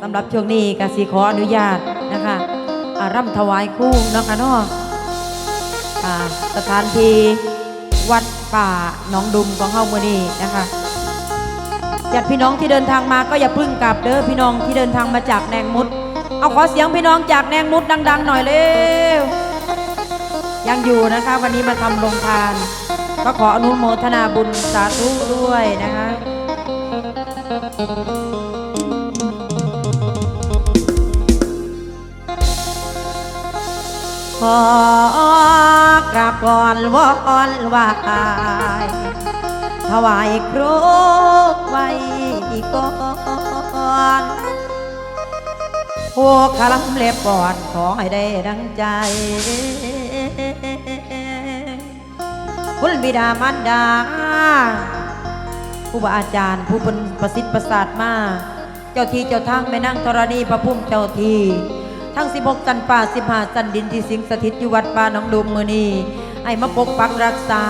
สำหรับช่วงนี้กสิขออนุญาตนะคะอาร่ำถวายคู่นะคะเนาะอ่าสถานที่วัดป่าหนองดุมของเฮามื่อนี้นะคะญาติพี่น้องที่เดินทางมาก็อย่าพึ่งกลับเด้อพี่น้องที่เดินทางมาจากแนงมุด เอาขอเสียงพี่น้องจากแนงมุดดัง ๆ หน่อยเร็วยังอยู่นะคะ วันนี้มาทำโรงทาน ก็ขออนุโมทนาบุญสาธุด้วยนะคะ ขอกราบก่อนวอนไหวายถวายครูไว้ก่อนพวกคลำเล็บก่อนขอให้ได้ดังใจ คุณบิดามารดาครูบาอาจารย์ผู้เป็นประสิทธิ์ประสาทมาเจ้าที่เจ้าทางแม่นั่งธรณีพระพุ่มเจ้าที่ ทั้ง 16 สันป่า 15 สันดินที่สิงสถิตอยู่วัดป่าหนองดุมมือนี้ให้มาปกปักรักษา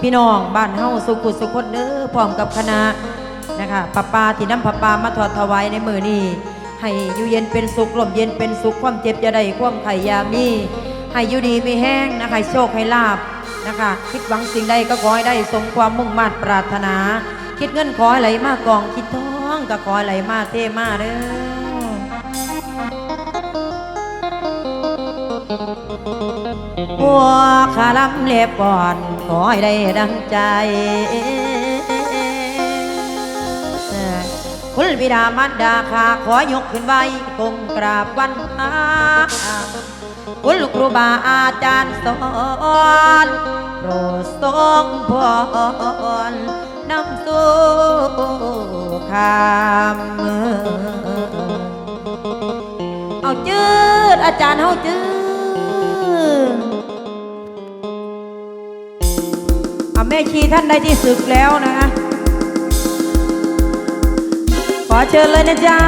พี่น้องบ้านเฮาสุขุสุขคนเด้อพร้อมกับคณะนะคะป้าปาที่น้ำป้าปามาถอดถวายในมือนี้ให้อยู่เย็นเป็นสุขลมเย็นเป็นสุขความเจ็บอย่าได้ความไข่ยามีให้อยู่ดีมีแห้งนะคะให้โชคให้ลาบนะคะคิดหวังสิ่งใดก็ขอให้ได้สมความมุ่งมั่นปรารถนา คิดเงินขอให้ไหลมากกองคิดทองก็ขอให้ไหลมาเทมาเด้อ หัวขาลำเล็บก่อน ขอให้ได้ดังใจ คุณบิดามารดาขาขอยกขึ้นไว้กงกราบวันพาคุณลูกครูบาอาจารย์สอนโปรดทรงพรนำสู่คำเอาจืดอาจารย์เฮาจืด แม่ชีท่านใดที่ศึกแล้วนะขอเชิญเลยนะจ๊ะ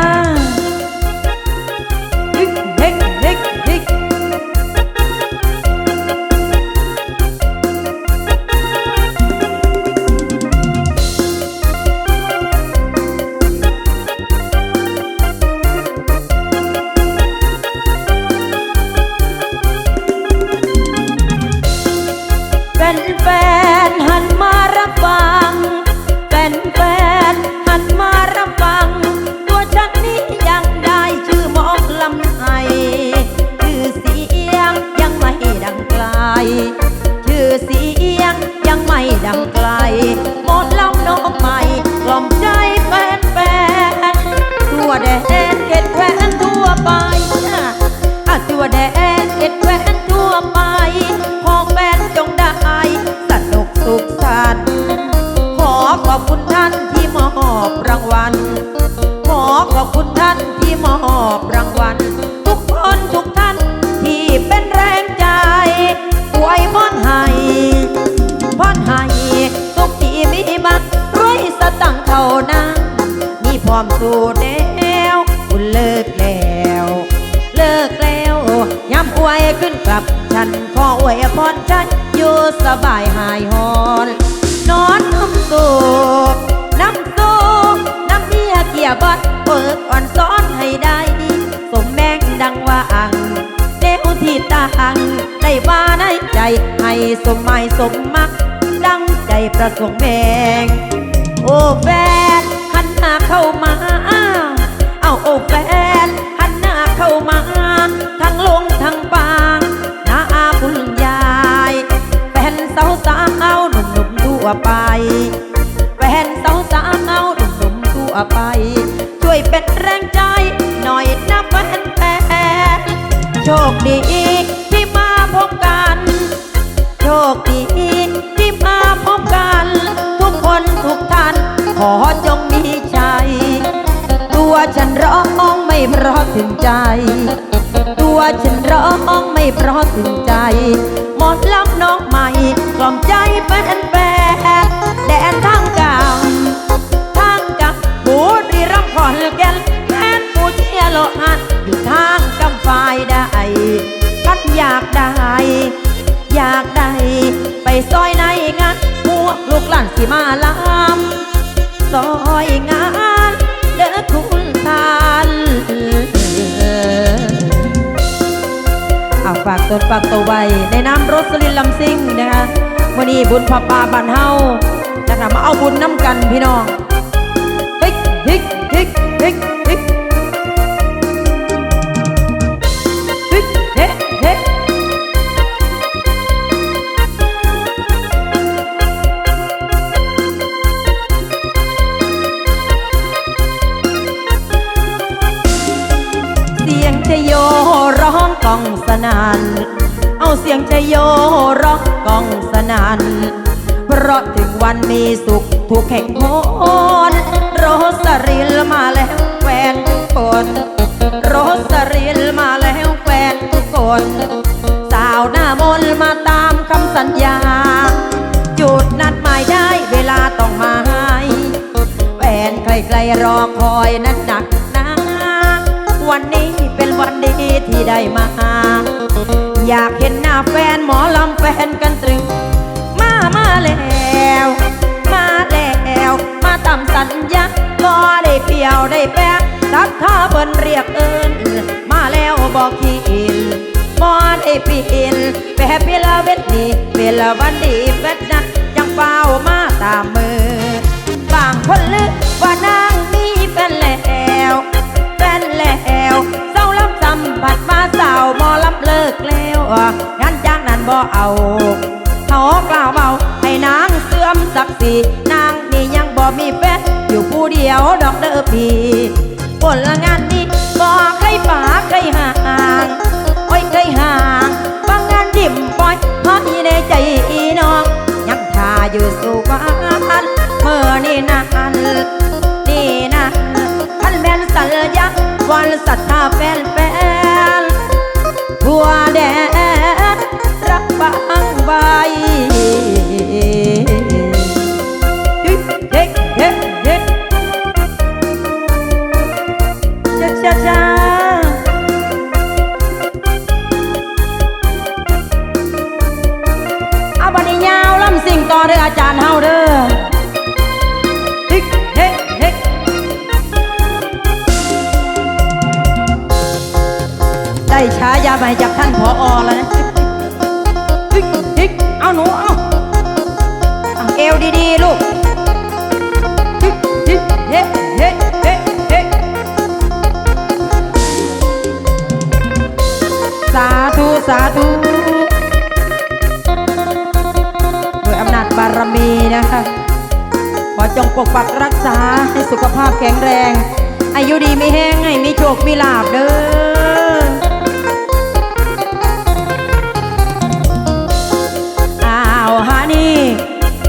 เลิกแล้ว เลิกแล้วย้ำอวยขึ้นกลับ ฉันขออวยพรฉันอยู่สบายหายหอน นอนน้ำสูบน้ำสูบน้ำเมียเกียบอดเปิดอ่อนซ้อนให้ได้สมแมงดังว่าอังเดวที่ต่างได้ว่าในใจ ให้สมหมายสมมัก ดังใจประสงค์แมงโอ้แฟนหันหน้าเข้ามาาโอ้แฟนหันหน้าเข้ามา ทั้งลงทั้งปางหน้าอาคุณยายแฟนสาวสาวนุ่มหนุ่มๆทั่วไปะถึงใจ ตัวฉันร้องไม่เพราะถึงใจ หมดลำน้องใหม่กล่อมใจ ไว้ในน้ำรสลินลำซิ่งนะคะวันนี้บุญพระป่าบันเฮานะคะมาเอาบุญน้ำกันพี่น้องาวหน้ามนมาตามคำสัญญา จุดนัดหมายได้เวลาต้องมาให้แฟนใครๆรอคอยนั้นหนักหนาวันนี้เป็นวันดีที่ได้มา อยากเห็นหน้าแฟนหมอลำแฟนกันตรึง มามาแล้ว มาแล้ว มาตามสัญญาก็ได้เปียวได้แปะรักท่าเปิ้นเรียกเอินมาแล้วบอกขี ปีนแปะเปลาเวทนี้เปลาวันดีเวทนะจังเฝ้ามาตามมือบางคนลึกว่านางมีแฟนแล้วแฟนแล้วเศร้าลำสัมผัสมาสาวหมอลำเลิกแล้วงานจ้างนั้นบ่เอาเขากล่าวเบาให้นางเสื่อมศักดิ์ศรีนางนี่ยังบ่มีแฟนอยู่ผู้เดียวดอกเด้อพี่ผลงานนี้บ่ใครป่าใครหา ในใจอีน้อง ยังท่าอยู่สู่บ้านเมื่อนี่นานนี่นะท่านแม่นสัญญาวันศรัทธาแฟนแฟนทั่วแดง งปกปักรักษาให้สุขภาพแข็งแรง อายุดีไม่แห้งให้มีโชคมีลาบเด้ออ้าวฮานี่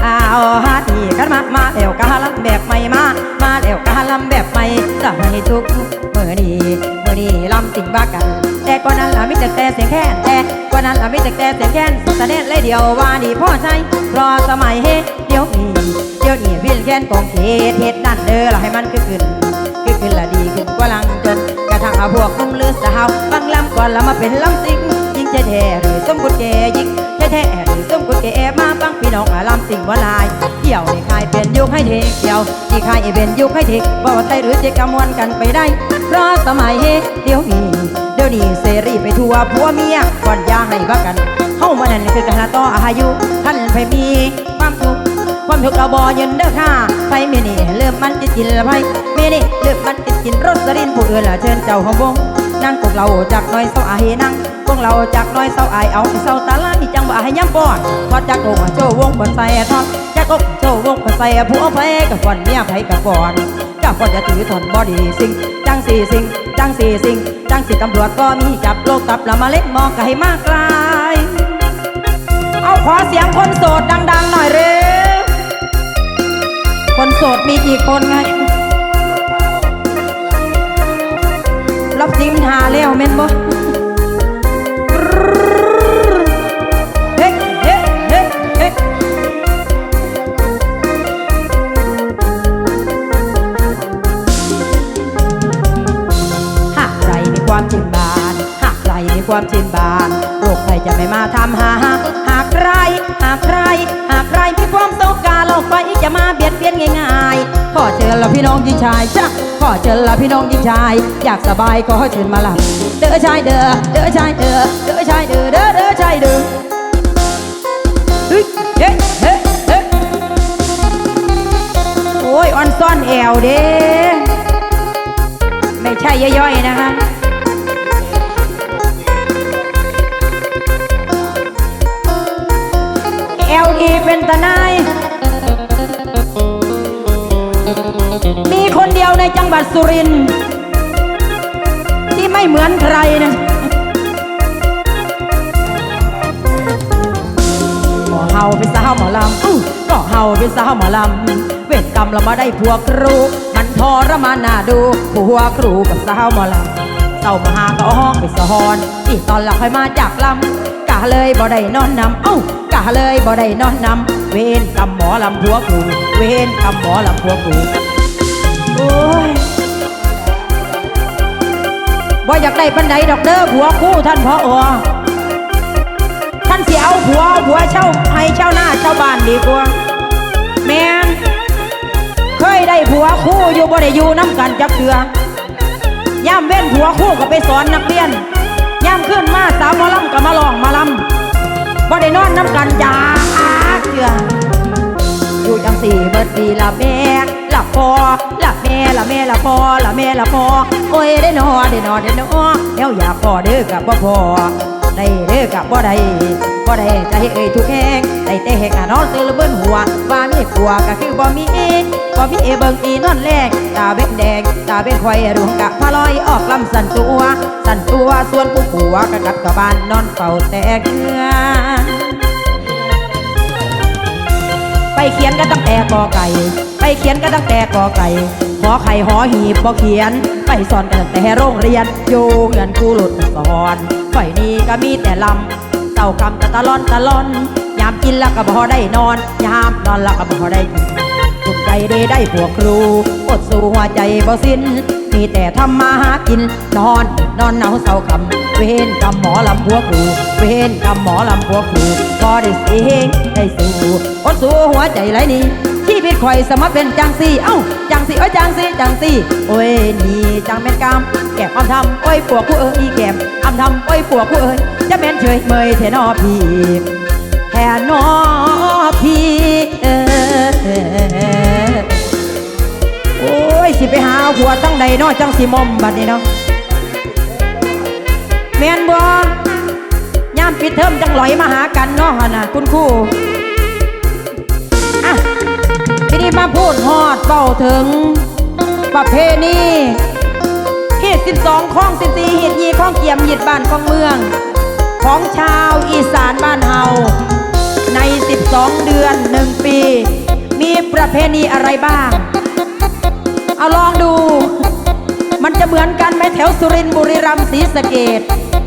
อ้าวฮานี่กันมามาเอวกะลำแบบใหม่มามาเอวกะลำแบบใหม่จะให้ทุกเมื่อนี้เมื่อนี้ลำสิ่งบ้ากัน แต่ก่อนนั้นละมิแต่แต่เสียงแค้นแต่ก่อนนั้นละมิแต่แต่เสียงแค้นสแสดงเลยเดียวว่าดีพ่อใจรอสมัยเฮเดี๋ยวนี้ เดี๋ยวนี้พี่แค้นกองเทศเทศนั่นเด้อให้มันคือขึ้นคือขึ้นละดีขึ้นกว่าลังจน กระทั่งเอาพวกนุ่มลือสาวฟังลำก่อนแล้วมาเป็นลำสิงยิ่งแท้หรือสมกุฎแกยิ่งแท้หรือสมกุฎแกมาฟังพี่น้องอาลำสิงว่าลายเดี่ยวในคายเป็นยุคให้เทเดี่ยวที่คายเป็นยุคให้เทกบ่ว่าไทยหรือเจกมวนกันไปได้ เพราะสมัยเดี๋ยวนี้เดี๋ยวนี้เสรีไปทั่วผัวเมียก่อนยาให้บักกันเฮามานั่นคือการต่ออายุท่านไปมีความทุข ความทุกข์เราบ่ยืนเด้อค่ะไปเมนี่เริ่มมันจะกินละไปเมนี่เริ่มมันจะกินรสลินผู้อื่นละเชิญเจ้าของวงนั่งกกเราจากน้อยเศร้าอายนั่งพวกเราจากน้อยเศร้าอายเอาเศร้าตาลายจังหวะให้ย้ำปอนพอดจากกกโชว์วงบนใส่ทอดจากกกโชว์วงบนใส่ผัวไผกับฟอนเมียไผกับฟอนกับฟอนจะถือถอนบอดีสิงจังสี่สิงจังสี่สิงจังสี่ตำรวจก็มีจับโลกตับล้วมาเล่นมองไก่มากลายเอาขอเสียงคนโสดดัง ๆ หน่อยเร็ว คนโสดมีกี่คนไงรับจิ้มทาแล้วเม่นบ่ฮ้เฮ้เฮ้เฮ้หากใครมีความชินบานหากใครมีความชินบานโรคภัยจะไม่มาทำหาหากใครหากใครหากใครมีความต้องการโลกไฟจะมาเบียดเบียนง่ายๆ ขอเชิญละพี่น้องยิงชายจ้ะขอเชิญละพี่น้องยิงชาย อยากสบายขอเชิญมาหลับเด้อชายเด้อเด้อชายเด้อเด้อชายเด้อเด้อเด้อชายเด้อเฮ้ยเฮ้ยเฮ้ยเฮ้โอ้ยออนซ่อนแอวเด้ไม่ใช่ย่อยๆนะคะเอลอีเป็นตาหนาย คนเดียวในจังหวัดสุรินทร์ที่ไม่เหมือนใครนะก็เฮาเป็นสาวหมอลำอื้อก็เฮาเป็นสาวหมอลำเวทกรรมเรามาได้ผัวครู มันทรมานน่าดูผัวครูกับสาวหมอลำเศร้ามาหาก็ห้องไปสะฮอนอีตอนหลักค่อยมาจากลำกะเลยบ่ได้นอนนำเอ้ากะเลยบ่ได้นอนนำเวรกรรมหมอลำผัวครู เวรกรรมหมอลำผัวครู โอ้ยบ่อยากได้ปันไดดอกเด้อผัวคู่ท่านพออท่านเสียเอาผัวผัวเช่าให้เช่าหน้าเช่าบ้านดีกว่า แม่นเคยได้ผัวคู่อยู่บ่ได้อยู่น้ำกันจักเถือย่ามเว้นผัวคู่ก็ไปสอนนักเรียนย่ามขึ้นมาสาวมอลำก็มาลองมาลำบ่ได้นอนน้ำกันยาเถื่ออยู่จังสี่เบิดปีละแม่ พอละแม่ละแม่ละพอละแม่ละพอโอ้ยได้นอได้นอได้นอแล้วอยากพอเด้อกับบ่พอได้เด้อกับบ่ได้บ่ได้ใจเอ่ยทุกแห่งได้แต่แหกอะนอนตื่นลเบิ้นหัวว่ามีผัวก็คือบ่มีบ่มีเบิ่งอีนอนแรกตาเบ็ดแดงตาเบ็ดควายดวงกะพาลอยออกลำสันตัวสันตัวส่วนผู้ผัวกะกัดกะบานนอนเฝ้าแต่เงือ ไปเขียนกันตั้งแต่กอไก่ ไปเขียนกันตั้งแต่กอไก่หอไข่หอหีบบ่เขียน ไปสอนกันตั้งแต่โรงเรียนอยู่เงินกูหลุดสอนไฟนี้ก็มีแต่ลำเต่าคำตะตะลอนตะลอน ยามกินแล้วก็บ่ได้นอน ยามนอนแล้วก็บ่ได้กินสุขใจได้ได้พวกครูอดสู้หัวใจบ่สิ้น มีแต่ทำมาหากิน นอนนอนหนาวเศร้าคำเวรกรรมหมอลำพวกครูเวรกรรมหมอลำพวกครู พอได้เสียงได้สู้อดสู้หัวใจไหลนี้ชีวิตข่อยสมัครเป็นจังสีเอ้า จังสีเอ้ยจังสีจังสีโอ้ยนี่จังแม่นกรรมแก็บอำทำโอ้ยพวกผู้เอ้ยแก็บอำทำโอ้ยพวกผู้เอ้ยจะแม่นเฉยเมยเทนอพี่แทนอพี่เออโอ้ยสิไปหาหัวตั้งใดเนาะจังสิมอมบัดนี้เนาะแม่นบ่ ย่ามปิดเทอมจังหลอยมาหากันเนาะหั่นน่ะคุณครูอะทีนี้มาพูดฮอดเบ้าถึง ประเพณีฮีดสิบสองข้องสิบสี่ฮีดยีข้องเกียมฮีดบ้านข้องเมือง ของชาวอีสานบ้านเฮาใน 12 เดือนหนึ่งปี มีประเพณีอะไรบ้าง เอาลองดู มันจะเหมือนกันไหมแถวสุรินทร์บุรีรัมย์ศรีสะเกด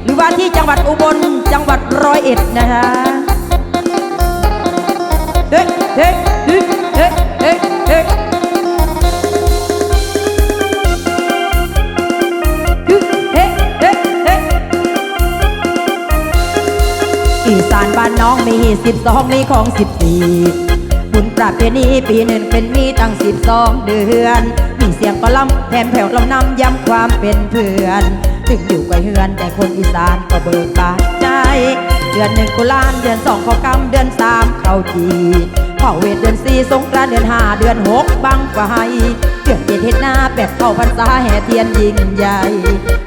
หรือว่าที่จังหวัดอุบลจังหวัดร้อยเอ็ดนะคะเฮ้เฮ้เฮ้เฮ้เฮ้อีสานบ้านน้องมีสิบสองมีของสิบสี่บุญประเพณีปีหนึ่งเป็นมีตั้งสิบสองเดือน มีเสียงกอลัมแถมแผ่วลำนำย้ำความเป็นเพื่อน ถึงอยู่ไกลเฮือนแต่คนอีสานก็เบิกบานใจเดือนหนึ่งกุลานเดือนสองขากำเดือนสามเข้าจีเข้าเวทเดือนสี่สงกรานเดือนห้าเดือนหกบังไฟเดือนเจ็ดเฮ็ดหน้าแปดเข้าพรรษาแห่เทียนยิ่งใหญ่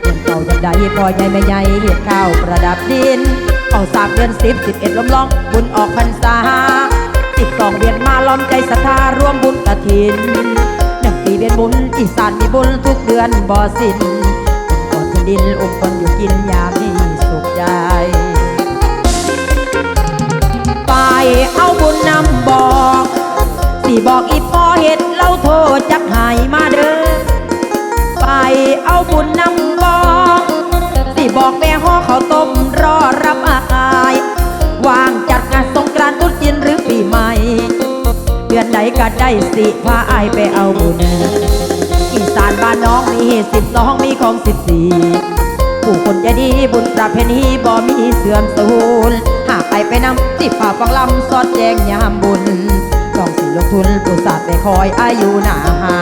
เดือนเก่าเดือนใดพ่อใหญ่แม่ใหญ่เฮ็ดข้าวประดับดินเข้าสามเดือนสิบสิบเอ็ดล้มล้องบุญออกพรรษาสิบสองเวียนมาล้อมใจศรัทธาร่วมบุญกระถินหนึ่งปีเวียนบุญอีสานมีบุญทุกเดือนบ่อสิ้น ดินอุ้มคนอยู่กินยามที่สุขใจ ไปเอาบุญนำบอก สิบอกอีพอเห็ดเล่าโทษจักหายมาเด้อ ไปเอาบุญนำบอก สิบอกแม่ห่อข้าวต้มรอรับอายวางจัดงานสงกรานต์ตรุษจีนหรือปีใหม่ เดือนไหนก็ได้สิพาอายไปเอาบุญ อีสานบ้านน้องมีเหตุสิบสองมีของสิบสี่ผู้คนจะดีบุญประเพณีบ่มีเสื่อมสูญหากไปไปนำที่ป่าฟังลำสอดแจงยามบุญต้องสิลงทุนผู้สัตว์ไปคอยอายุนาหา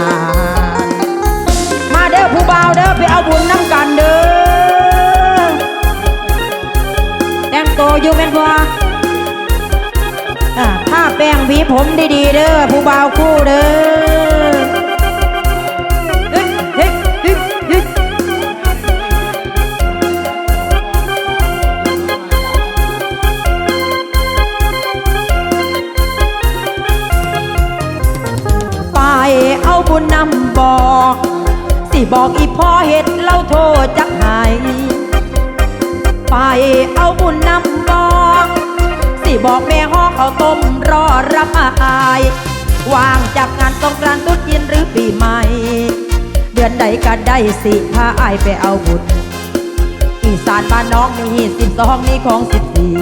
มาเด้อผู้บ่าวเด้อไปเอาบุญน้ำกันเด้อแต่งโตอยู่เป็นพอถ้าแป้งผีผมดีๆเด้อผู้บ่าว ได้สิพาอายไปเอาบุญอีสานบ้านน้องมีสิบสองนี่ของสิบสี่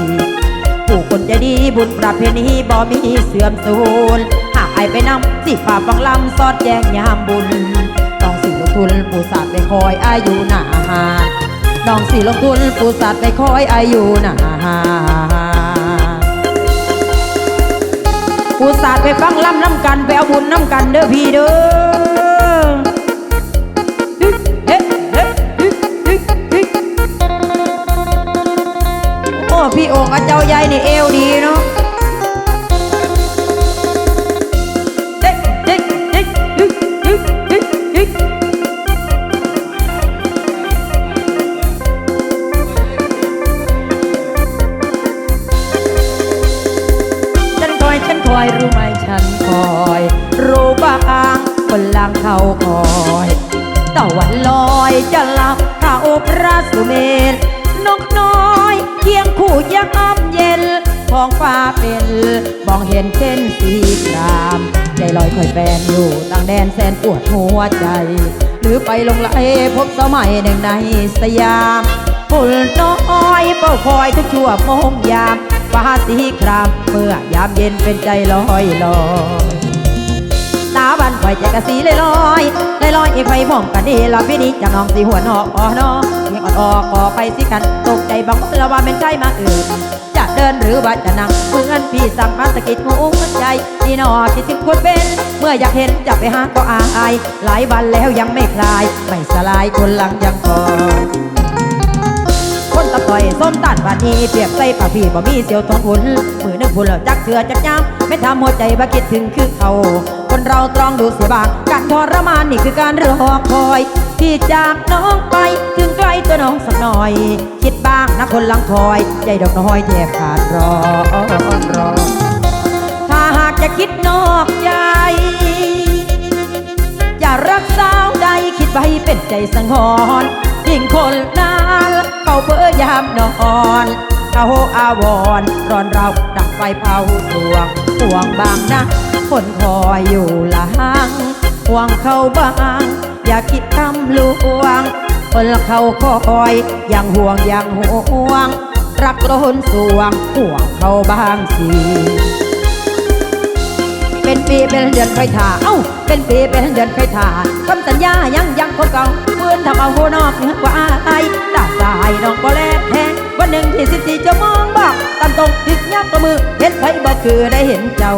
ผู้คนจะดีบุญประเพณีบ่มีเสื่อมสูญหากอายไปนำสิฝ่าฟังลำสอดแจงยามบุญน้องสิลงทุนผู้สาดไปคอยอายุหนาหานน้องสิลงทุนผู้สาดไปคอยอายุหนาหาผู้สาดไปฟังลำน้ำกันไปเอาบุญน้ำกันเด้อพี่เด้อ พี่โอ่งกับเจ้าใหญ่ในเอวดีเนาะฉันคอยฉันคอยรู้ไหมฉันคอยรู้บ้างคนลังเขาคอยตะวันลอยจะหลับเข้าพระสุเมนนกน้อย เคียงคู่ยามเย็นท้องฟ้าเป็นมองเห็นเช่นสีคราม ใจลอยคอยแฟนอยู่ต่างแดนแสนปวดหัวใจ หรือไปลงไหลพบสมัยหนึ่งในสยามฝุ่นน้อยเฝ้าคอยทุกชั่วโมงยามฟ้าสีครามเมื่อยามเย็นเป็นใจลอยลอยตาบันไฟใจกะสีเลยลอยเลยลอยไฟพร้อมกันนี่ละพี่นี้จากน้องสีหัวนอกอ่อนอเพียง อ่อนออกก่อไปสิกัน ตกใจบางคนละว่าเป็นใจมาอื่นจะเดินหรือว่าจะนั่งเหมือนพี่สั่งมาสะกิดหูหัวใจนี่นอคิดถึงคนเป็น เมื่ออยากเห็นจะไปหาก็อาย หลายวันแล้วยังไม่คลาย ไม่สลายคนหลังยังคอยคนตะต่อยส้มตัดบานนี้เปรียบใส่ปากพี่บ่มีเสียวทองหุ่นมือนึกพุ่นแล้วจักเถื่อจักย้ำไม่ทำหัวใจบ่คิดถึงคือเขา คนเราตรองดูเสียบาง การทรมานนี่คือการรอคอย ที่จากน้องไปถึงใกล้ตัวน้องสักหน่อย คิดบ้างนะคนหลังคอยใจดอกน้อยแทบขาดรอรอถ้าหากจะคิดนอกใจอย่ารักสาวใดคิดไว้เป็นใจสังหรณ์ทิ้งคนนั้นเขาเพื่อยามนอนเขาอาวรณ์ร้อนเราดับไฟเผาสวงห่วงบางนะคนคอยอยู่หลัง ห่วงเขาบ้าง อย่าคิดทำลวงคนเขาคอยยังห่วงยังห่วง รักล้นสวงห่วงเขาบ้างสิเป็นปีเป็นเดือนใครถ่าเอ้า เป็นปีเป็นเดือนใครถ่าคำสัญญายังยังคนเก่าเพื่อนทำเอาหัวนอกเหนือกว่าอายตาสายน้องก็แลกแทงวันหนึ่งที่สิบสี่จะมองบอกตามตรงถึกยับตัวมือเห็นใครบอกคือได้เห็นเจ้า